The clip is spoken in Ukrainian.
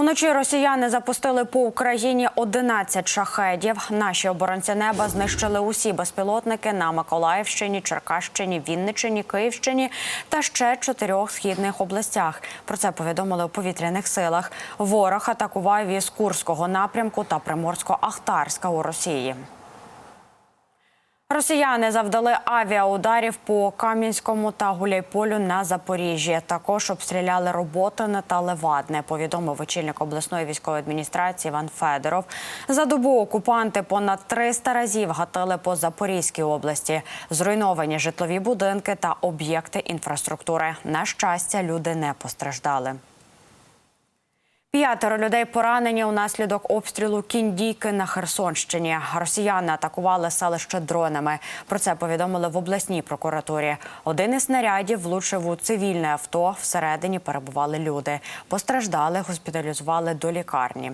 Уночі росіяни запустили по Україні 11 шахедів. Наші оборонці неба знищили усі безпілотники на Миколаївщині, Черкащині, Вінниччині, Київщині та ще чотирьох східних областях. Про це повідомили у повітряних силах. Ворог атакував із Курського напрямку та Приморсько-Ахтарська у Росії. Росіяни завдали авіаударів по Кам'янському та Гуляйполю на Запоріжжі. Також обстріляли Роботине та Левадне. Повідомив очільник обласної військової адміністрації Іван Федоров. За добу окупанти понад 300 разів гатили по Запорізькій області. Зруйновані житлові будинки та об'єкти інфраструктури. На щастя, люди не постраждали. П'ятеро людей поранені унаслідок обстрілу кіндійки на Херсонщині. Росіяни атакували селище дронами. Про це повідомили в обласній прокуратурі. Один із снарядів влучив у цивільне авто. Всередині перебували люди. Постраждали, госпіталізували до лікарні.